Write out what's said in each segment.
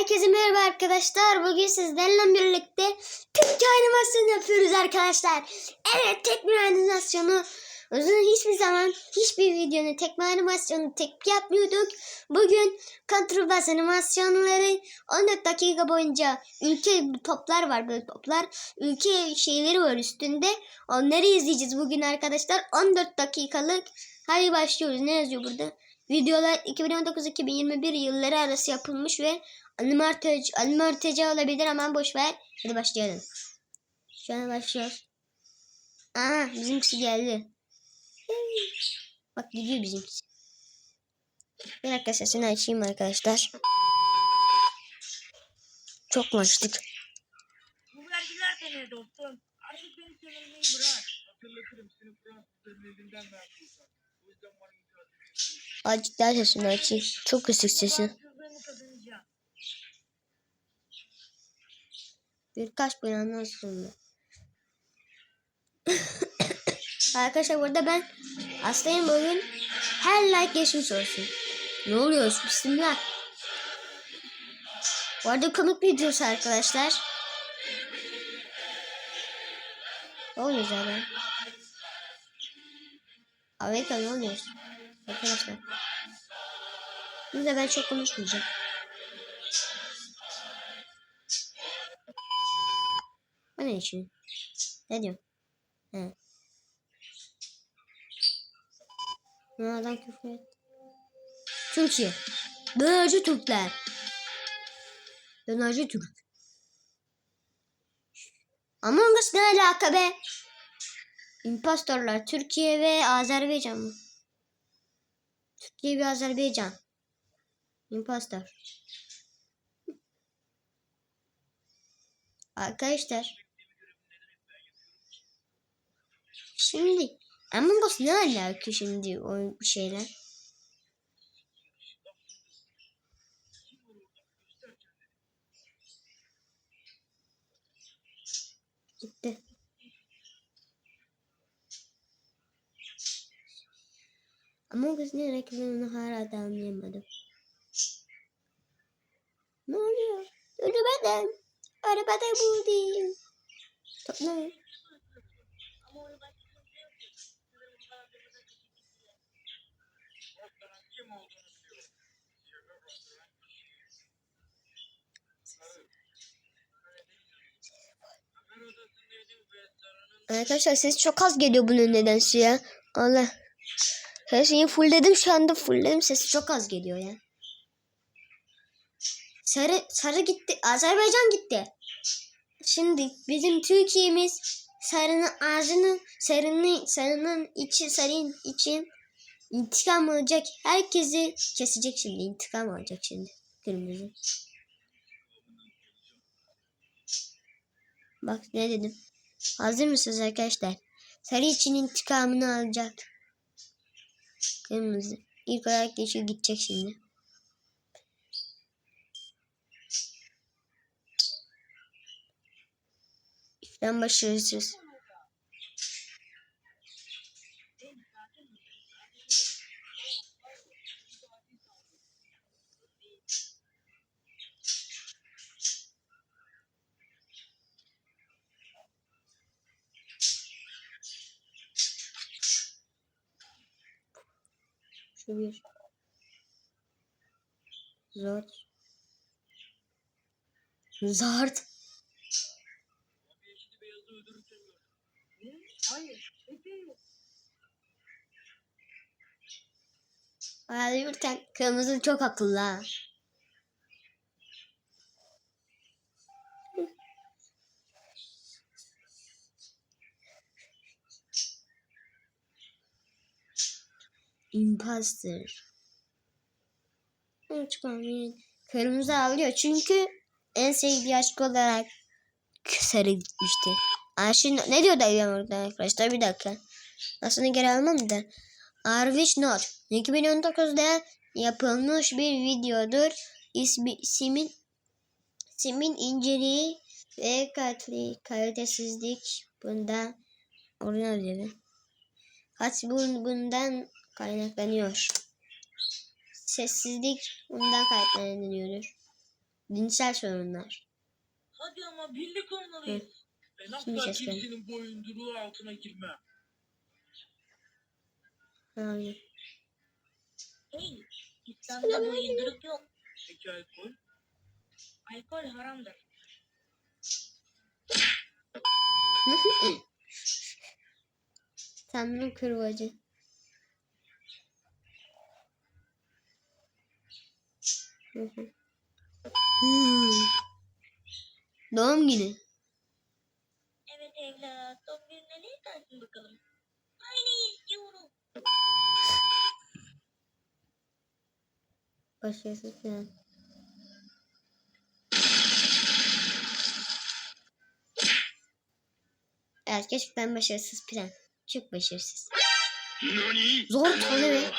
Herkese merhaba arkadaşlar. Bugün sizlerle birlikte Türkçe animasyon yapıyoruz arkadaşlar. Evet tekme animasyonu uzun hiçbir zaman hiçbir videonun tekme animasyonu tek yapmıyorduk. Bugün kontrolbas animasyonları 14 dakika boyunca ülke toplar var böyle toplar. Ülke şeyleri var üstünde. Onları izleyeceğiz bugün arkadaşlar. 14 dakikalık. Hadi başlıyoruz. Ne yazıyor burada? Videolar 2019-2021 yılları arası yapılmış ve animatörce, animatörce olabilir ama boş ver. Hadi başlayalım. Şu an başlıyoruz. Aha bizimkisi geldi. Bak gidiyor bizimkisi. Bir dakika sesini açayım arkadaşlar. Çok mu açtık? Bu vergiler de ne dostum? Artık beni söylemeyi bırak. Hatırlatırım seni Fransızların elinden ver Sultan. O yüzden bana. Azıcık daha sesini açayım. Çok kısık sesi. Birkaç bin andan sonra. Arkadaşlar burada ben hastayım bugün. Her like geçmiş olsun. Ne oluyor? Bismillah. Bu arada komik videosu arkadaşlar. Ne oluyor zaten? Amerika ne oluyor? Arkadaşlar. Şimdi de ben çok konuşmayacağım. O ne için? Ne diyor? He. Ne adam küfür et. Türkiye. Dönerci Türkler. Dönerci Türk. Among Us ne alaka be? İmpastorlar Türkiye ve Azerbaycan mı? Türkiye ve Azerbaycan. İmpastor. Arkadaşlar. Şimdi Among Us ne alaka şimdi o şeyler? Gitti. Among Us ne onu hala da anlayamadım. Ne oluyor? Arabadan. Arabada buldum. Toplayın. Ama Arkadaşlar ses çok az geliyor bunun nedense ya. Allah. Her şeyi fullledim şu anda fullledim sesi çok az geliyor ya. Sarı sarı gitti. Azerbaycan gitti. Şimdi bizim Türkiye'miz sarının ağzını sarının sarının içi sarın için intikam alacak. Herkesi kesecek şimdi. intikam alacak şimdi. Kırmızı. Bak ne dedim. Hazır mısınız arkadaşlar? Sarı için intikamını alacak. Kırmızı. İlk olarak yeşil gidecek şimdi. Ben başarısız. Şu bir. Zart. Ne? Hayır. Yürürken kırmızı çok akıllı ha. Imposter. Çıkamayın. Kırmızı alıyor çünkü en sevdiği aşk olarak sarı gitmişti. Ayşe ne diyor da orada arkadaşlar bir dakika. Aslında geri almam da. Arvish Not 2019'da yapılmış bir videodur. İsmi, simin, simin inceliği ve katli, kalitesizlik bundan orijinal dedi. Kaç bun, bundan kaynaklanıyor. Sessizlik bundan kaynaklanıyordur. Dinsel sorunlar. Hadi ama birlik olmalıyız. Ben Şimdi asla kimsenin boyunduruğu altına girmem. Hayır. Hey, İslam'da boyunduruk yok. Peki alkol? Alkol haramdır. Tanrı kırbacı. Hı hı. Hmm. Doğum günü. Evet evlat. Doğum gününe ne istersin bakalım? Aynı istiyorum. Başarısız yani. Evet gerçekten başarısız plan. Çok başarısız. Zor tane ve.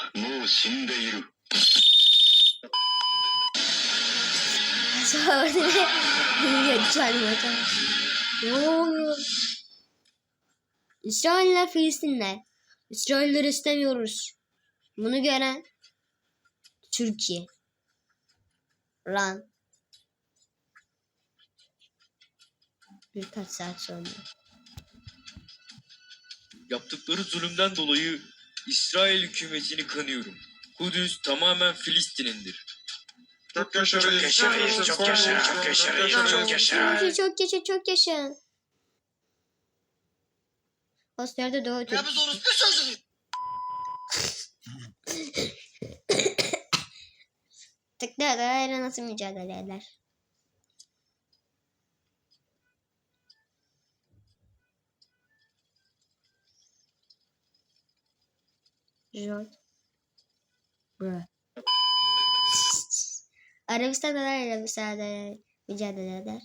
Şöyle geçelim Ne oluyor? İsrail'le Filistinler. İsrail'leri istemiyoruz. Bunu gören Türkiye. Ran. Birkaç saat sonra. Yaptıkları zulümden dolayı İsrail hükümetini kanıyorum. Kudüs tamamen Filistin'indir. Çok yaşa Çok yaşa reis, çok yaşa, çok yaşa reis, çok yaşa. Çok yaşa, çok yaşa, çok yaşa. Askerde doğu Türk. biz orospu sözünü. Tıklarla nasıl mücadele eder? Jot. Bra. Arabistan nelerle mücadele, mücadele eder?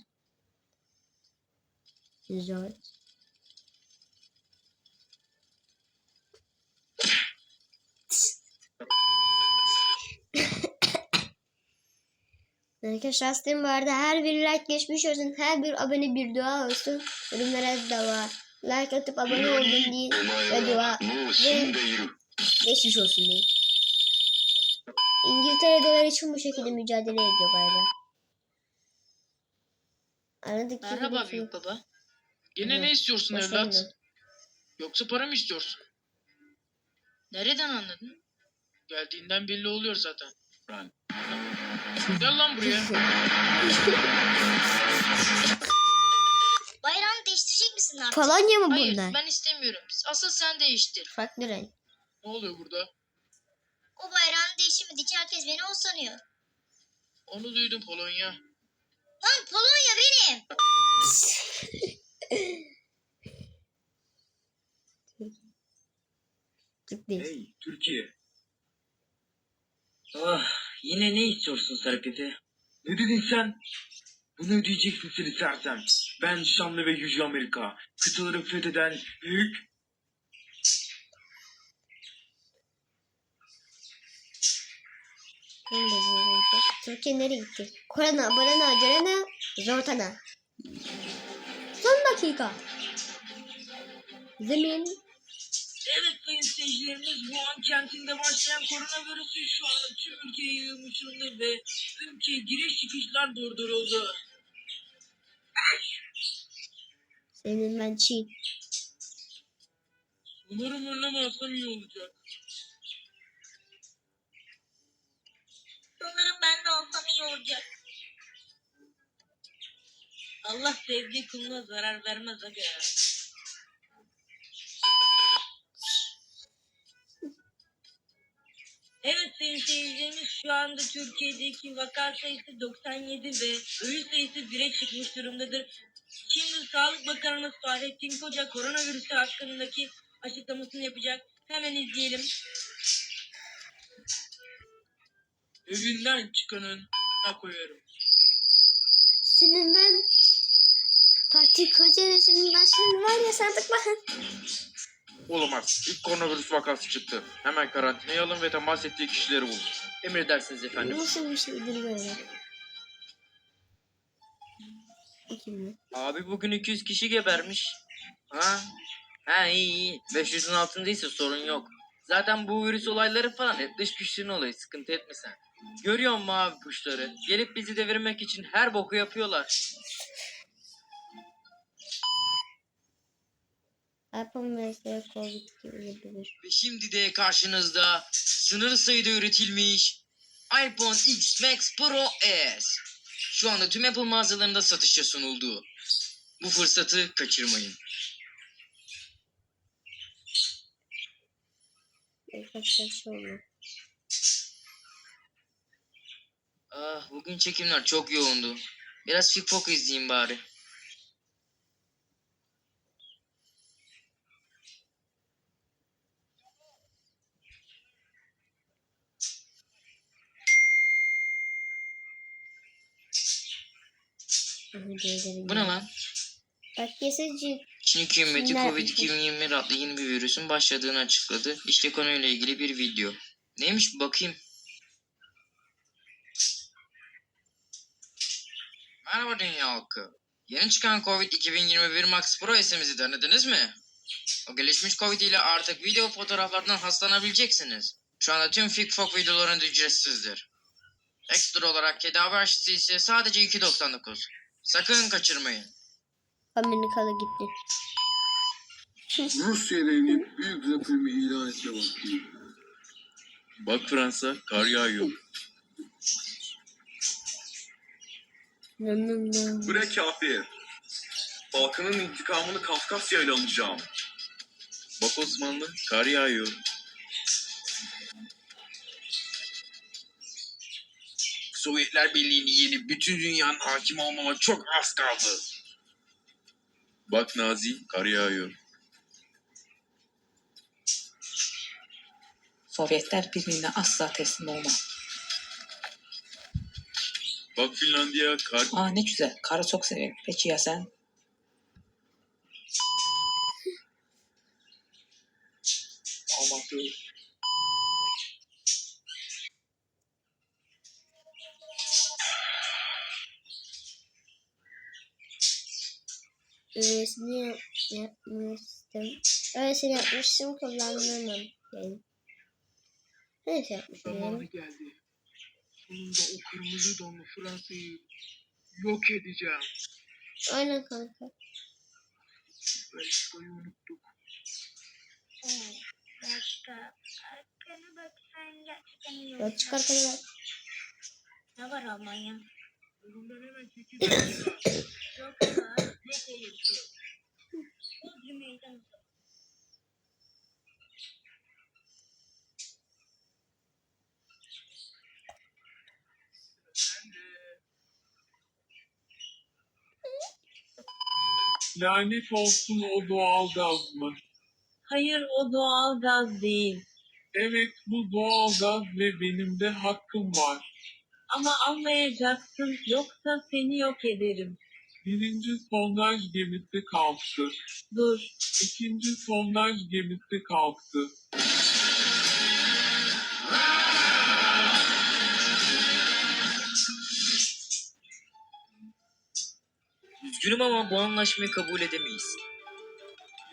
Zor. Arkadaşlar Aslı'nın bu arada her bir like geçmiş olsun. Her bir abone bir dua olsun. Yorumlara dua. Like atıp abone oldum diye ve dua. Ve geçmiş olsun diye. İngiltere dolar için bu şekilde mücadele ediyor galiba. Aradık Merhaba büyük baba. Gene Evet, ne istiyorsun Hoş evlat? geldin. Yoksa para mı istiyorsun? Nereden anladın? Geldiğinden belli oluyor zaten. Ben. Gel lan buraya. Bayrağını değiştirecek misin artık? Polonya mı Hayır bunlar? ben istemiyorum. Asıl sen değiştir. Farklı renk. Ne oluyor burada? O bayrağın değişimini için herkes beni o sanıyor. Onu duydum Polonya. Lan Polonya benim. Hey Türkiye. Ah, yine ne istiyorsun Sarıkete? Ne dedin sen? Bunu ödeyeceksin seni sersem. Ben Şamlı ve Yüce Amerika. Kıtaları fetheden büyük... Benim de bu renkte. Türkiye nereye gitti? Korana, Barana, Cerana, Zortana. Son dakika. Zemin. Evet sayın seyircilerimiz Wuhan kentinde başlayan koronavirüsü şu anda tüm ülkeye yayılmış durumda ve ülkeye giriş çıkışlar durduruldu. Senin ben Çin. Umarım önlemezsem iyi olacak. İyi olacak. Allah sevdiği kuluna zarar vermez aga. Evet sayın seyircilerimiz şu anda Türkiye'deki vaka sayısı 97 ve ölü sayısı 1'e çıkmış durumdadır. Şimdi Sağlık Bakanımız Fahrettin Koca koronavirüsü hakkındaki açıklamasını yapacak. Hemen izleyelim. Evinden çıkanın koyarım. Senin ben Fatih Koca senin ben şimdi var ya sandık bakın. Olamaz. İlk koronavirüs vakası çıktı. Hemen karantinaya alın ve temas ettiği kişileri bulun. Emredersiniz efendim. Nasıl bir şeydir böyle? İki mi? Abi bugün 200 kişi gebermiş. Ha? Ha iyi iyi. 500'ün altındaysa sorun yok. Zaten bu virüs olayları falan hep dış güçlerin olayı. Sıkıntı etme sen. Görüyor musun mavi kuşları? Gelip bizi devirmek için her boku yapıyorlar. Covid gibi. Ve şimdi de karşınızda sınır sayıda üretilmiş iPhone X Max Pro S. Şu anda tüm Apple mağazalarında satışa sunuldu. Bu fırsatı kaçırmayın. Şey Ah, bugün çekimler çok yoğundu. Biraz Fifok izleyeyim bari. Bu ne lan? Bak keseci. Çin hükümeti Neler- Covid-2021 adlı yeni bir virüsün başladığını açıkladı. İşte konuyla ilgili bir video. Neymiş bakayım. Merhaba dünya halkı. Yeni çıkan Covid-2021 Max Pro S'imizi denediniz mi? O gelişmiş Covid ile artık video fotoğraflardan hastalanabileceksiniz. Şu anda tüm Figfok videolarında ücretsizdir. Ekstra olarak tedavi aşısı ise sadece 2.99. Sakın kaçırmayın. Amerikalı gitti. Rusya büyük depremi ilan etme vakti. Bak Fransa kar yağıyor. Bre kafir. Balkan'ın intikamını Kafkasya ile alacağım. Bak Osmanlı kar yağıyor. Sovyetler Birliği'ni yenip bütün dünyanın hakim olmama çok az kaldı. Bak Nazi kar yağıyor. Sovyetler Birliği'ne asla teslim olmam. Bak Finlandiya kar Aa ne güzel. Karı çok severim. Peki ya sen? Amatör. Öylesini yap, yapmıştım. Öylesini yapmıştım kullanamam. Yani. Neyse yapmışım. Zamanı geldi. Sonunda o kırmızı donlu Fransa'yı yok edeceğim. Aynen kanka. Belçika'yı unuttuk. Evet. Başka. Arkana bak sen gerçekten iyi Ya çıkar kadar. Ne var Almanya? Yolundan hemen çekil Belçika. Yoksa yok olursun. Lanet olsun o doğal gaz mı? Hayır o doğal gaz değil. Evet bu doğal gaz ve benim de hakkım var. Ama almayacaksın yoksa seni yok ederim. Birinci sondaj gemisi kalktı. Dur. İkinci sondaj gemisi kalktı. Üzgünüm ama bu anlaşmayı kabul edemeyiz.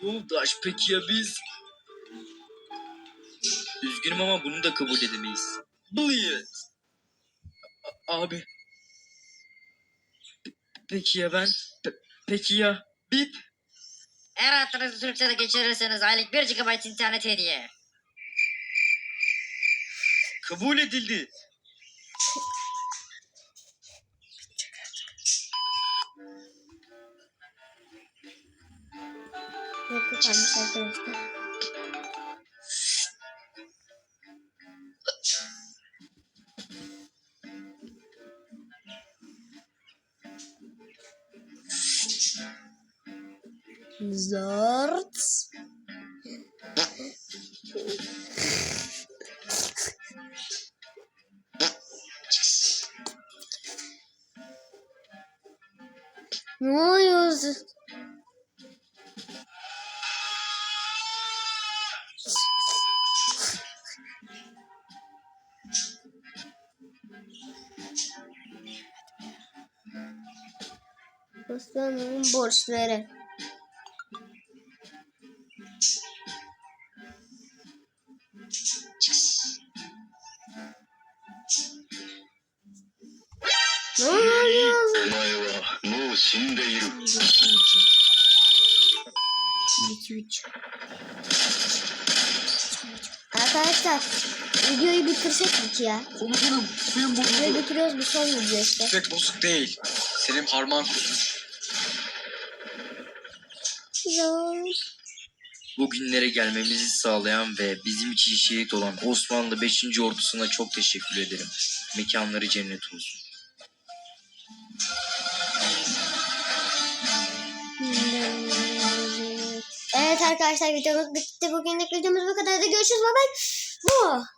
Yoldaş peki ya biz? Üzgünüm ama bunu da kabul edemeyiz. Bleed. Abi. Pe- peki ya ben? Pe- peki ya bip? Eğer hayatınızı Türkçe'de geçirirseniz aylık 1 GB internet hediye. Kabul edildi. Zort. Ne oluyor? Osmanlı'nın borçları. Bitirsek mi ki ya? Komutanım suyun Videoyu bitiriyoruz bu son video işte. Pek bozuk değil. Senin parmağın Zor. Bugünlere gelmemizi sağlayan ve bizim için şehit olan Osmanlı 5. Ordusu'na çok teşekkür ederim. Mekanları cennet olsun. Evet arkadaşlar videomuz bitti. Bugünlük videomuz bu kadar. Görüşürüz. Bye bye. Bu.